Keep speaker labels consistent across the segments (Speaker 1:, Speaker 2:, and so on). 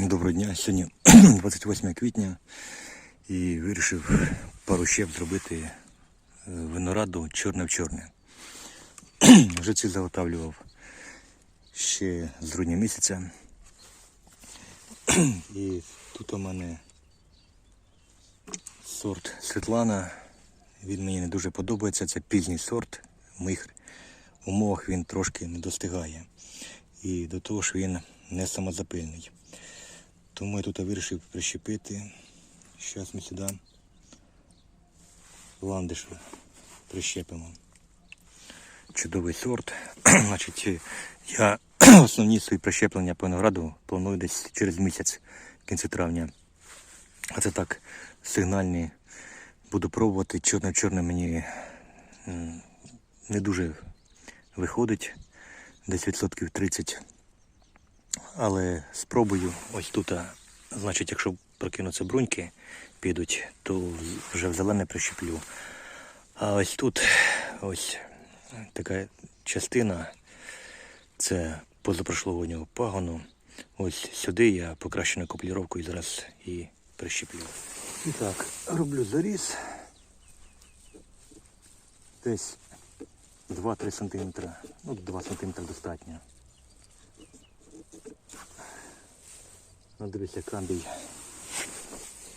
Speaker 1: Доброго дня. Сьогодні 28 квітня і вирішив пару щеп зробити е, винограду чорне в чорне. Вже ці заготавлював ще з грудня місяця. І тут у мене сорт Світлана. Він мені не дуже подобається. Це пізній сорт. В моїх умовах він трошки не достигає. І до того ж він не самозапильний. Тому я тут вирішив прищепити. Зараз ми сюди ландишу прищепимо. Чудовий сорт. Значить, я основні свої прищеплення по винограду планую десь через місяць, кінці травня. А це так, сигнальні. Буду пробувати. Чорне-чорне мені не дуже виходить. Десь відсотків 30. Але спробую ось тут, значить, якщо прокинуться бруньки, підуть, то вже в зелене прищеплю. А ось тут ось така частина, це позапрошлогоднього пагону. Ось сюди я покращену копліровкою зараз і прищеплю. І так, роблю заріз. Десь 2-3 см. Ну, 2 см достатньо. Ну, дивіться, камбій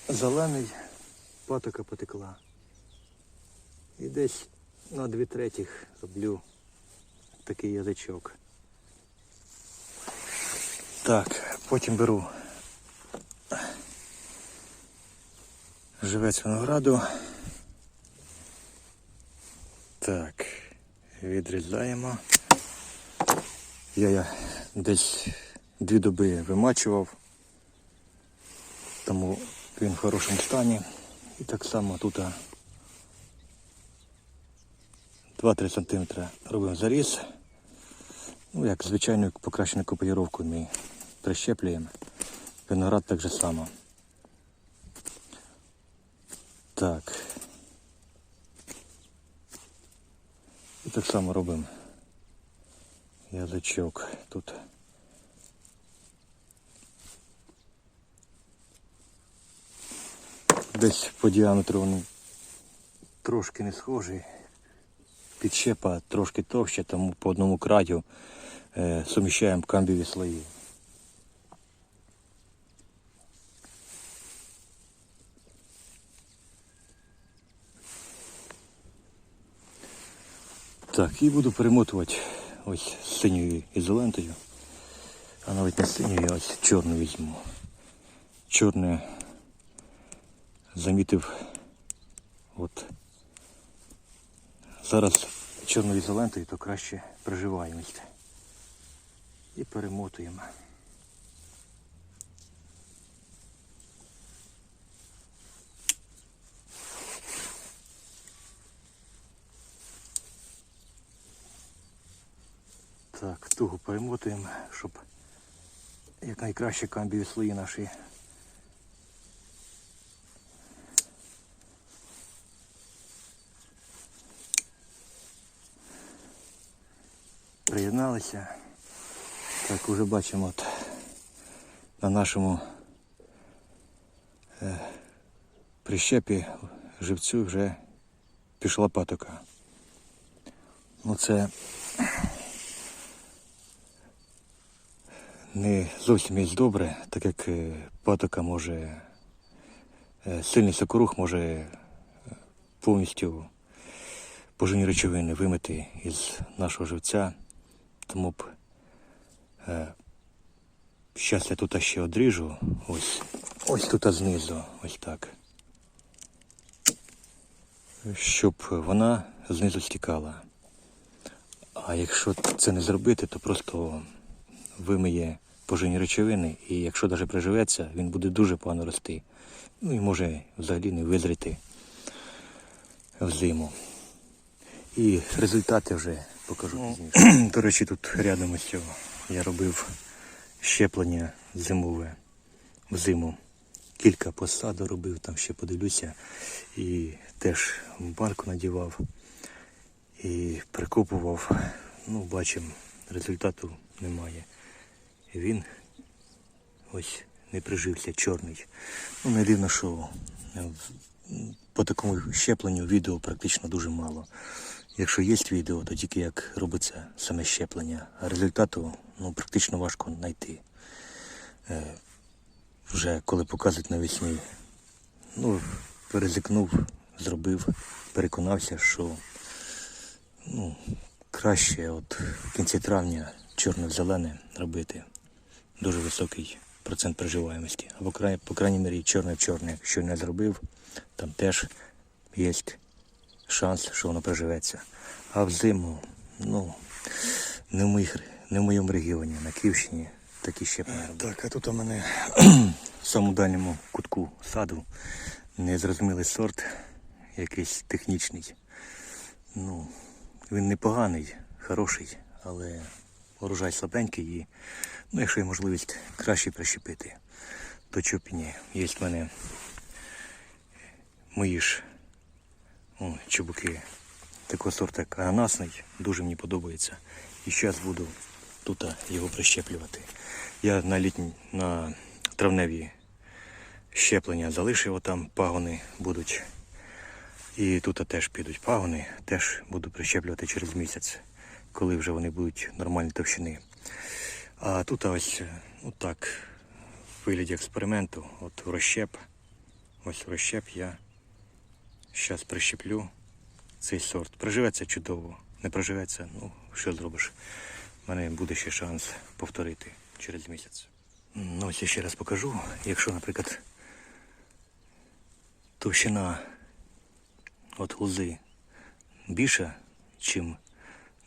Speaker 1: зелений, патока потекла. І десь на дві третіх роблю такий язичок. Так, потім беру живець винограду. Так, відрізаємо. Я, я десь дві доби вимачував тому він в хорошому стані. І так само тут 2-3 см робимо заріз. Ну, як звичайну покращену копіюровку ми прищеплюємо. Виноград так же само. Так. І так само робимо язичок тут. Десь по діаметру він трошки не схожий. Підщепа трошки товща, тому по одному краю е, суміщаємо камбіві слої. Так, і буду перемотувати ось синьою ізолентою. А навіть не синьою, а ось чорну візьму. Чорне замітив, от зараз чорною ізолентою, то краще приживаємо. І перемотуємо. Так, туго перемотуємо, щоб якнайкраще камбіві слої наші приєдналися. Так, уже бачимо от на нашому е, прищепі живцю вже пішла патока. Ну це не зовсім є добре, так як е, патока може, е, сильний сокорух може повністю поживні речовини вимити із нашого живця. Тому б е, щас я тут ще одріжу. Ось, ось тут знизу, ось так. Щоб вона знизу стікала. А якщо це не зробити, то просто вимиє поживні речовини, і якщо навіть приживеться, він буде дуже погано рости. Ну і може взагалі не визріти взиму. І результати вже покажу пізніше. До речі, тут рядом ось цього я робив щеплення зимове взиму. Кілька посаду робив, там ще подивлюся. І теж банку надівав і прикопував. Ну, бачимо, результату немає. Він ось не прижився чорний. Ну, не дивно, що е, по такому щепленню відео практично дуже мало. Якщо є відео, то тільки як робиться саме щеплення, а результату ну, практично важко знайти. Е, вже коли показують навесні, ну, перезикнув, зробив, переконався, що ну, краще от в кінці травня чорно-зелене робити. Дуже високий процент проживаємості. Або по крайній мірі чорне-чорне, якщо не зробив, там теж є шанс, що воно проживеться. А взиму, ну, не в, моїх, не в моєму регіоні, на Київщині такі ще Так, а тут у мене в самому дальньому кутку саду незрозумілий сорт, якийсь технічний. Ну, він непоганий, хороший, але урожай слабенький і, ну, якщо є можливість краще прищепити, то чого ні. Є в мене мої ж о, чубуки такого сорту, як ананасний, дуже мені подобається. І зараз буду тут його прищеплювати. Я на літні, на травневі щеплення залишив, там пагони будуть. І тут теж підуть пагони, теж буду прищеплювати через місяць, коли вже вони будуть нормальні товщини. А тут ось е, ну в вигляді експерименту, от розщеп, ось розщеп я зараз прищеплю цей сорт. Приживеться чудово, не проживеться, ну що зробиш. У мене буде ще шанс повторити через місяць. Ну, ось я ще раз покажу. Якщо, наприклад, товщина от лози більша, ніж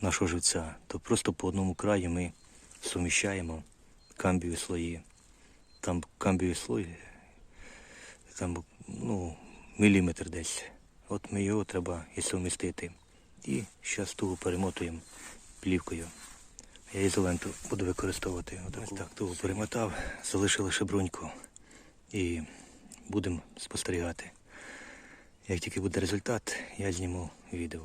Speaker 1: нашого живця, то просто по одному краю ми суміщаємо камбіві слої. Там камбіві слої, там ну, міліметр десь. От ми його треба і сумістити. І зараз тугу перемотуємо плівкою. Я ізоленту буду використовувати. Ось так тугу перемотав, залишили шебруньку і будемо спостерігати. Як тільки буде результат, я зніму відео.